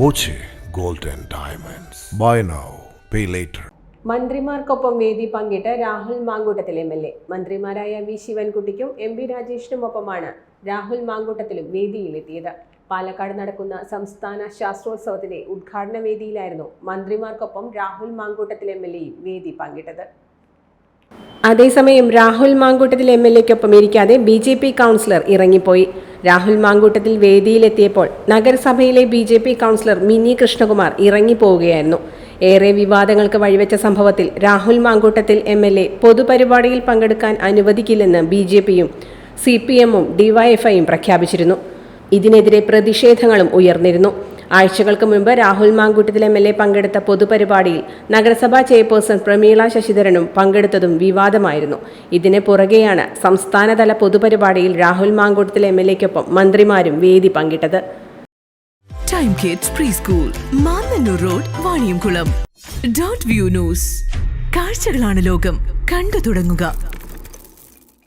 Boche gold and diamonds. Buy now pay later. മന്ത്രിമാർക്കൊപ്പം വേദി പങ്കിട്ട് Rahul Mankoottathil M L A. മന്ത്രിമാരായ V ശിവൻകുട്ടിക്കും M P രാജേഷിനുമൊപ്പമാണ് രാഹുൽ മാങ്കൂട്ടത്തിലും വേദിയിലെത്തിയത്. പാലക്കാട് നടക്കുന്ന സംസ്ഥാന ശാസ്ത്രോത്സവത്തിന്റെ ഉദ്ഘാടന വേദിയിലായിരുന്നു മന്ത്രിമാർക്കൊപ്പം രാഹുൽ മാങ്കൂട്ടത്തിൽ എം എൽ എയും വേദി പങ്കിട്ടത്. അതേസമയം രാഹുൽ മാങ്കൂട്ടത്തിൽ എം എൽ എക്കൊപ്പം ഇരിക്കാതെ ബി ജെ പി കൗൺസിലർ ഇറങ്ങിപ്പോയി. രാഹുൽ മാങ്കൂട്ടത്തിൽ വേദിയിലെത്തിയപ്പോൾ നഗരസഭയിലെ B J P councillor Mini Krishnakumar ഇറങ്ങിപ്പോവുകയായിരുന്നു. ഏറെ വിവാദങ്ങൾക്ക് വഴിവെച്ച സംഭവത്തിൽ Rahul Mankoottathil M L A പൊതുപരിപാടിയിൽ പങ്കെടുക്കാൻ അനുവദിക്കില്ലെന്ന് ബി ജെ പിയും സി പി എമ്മും ഡിവൈഎഫ്ഐയും പ്രഖ്യാപിച്ചിരുന്നു. ഇതിനെതിരെ പ്രതിഷേധങ്ങളും ഉയർന്നിരുന്നു. ആഴ്ചകൾക്ക് മുമ്പ് Rahul Mankoottathil M L A പങ്കെടുത്ത പൊതുപരിപാടിയിൽ നഗരസഭാ ചെയർപേഴ്സൺ പ്രമീള ശശിധരനും പങ്കെടുത്തതും വിവാദമായിരുന്നു. ഇതിന് പുറകെയാണ് സംസ്ഥാനതല പൊതുപരിപാടിയിൽ രാഹുൽ മാങ്കൂട്ടത്തിൽ എം എൽ എക്കൊപ്പം മന്ത്രിമാരും വേദി പങ്കിട്ടത്. കാഴ്ചകളാണ് ലോകം. കണ്ടു തുടങ്ങുക.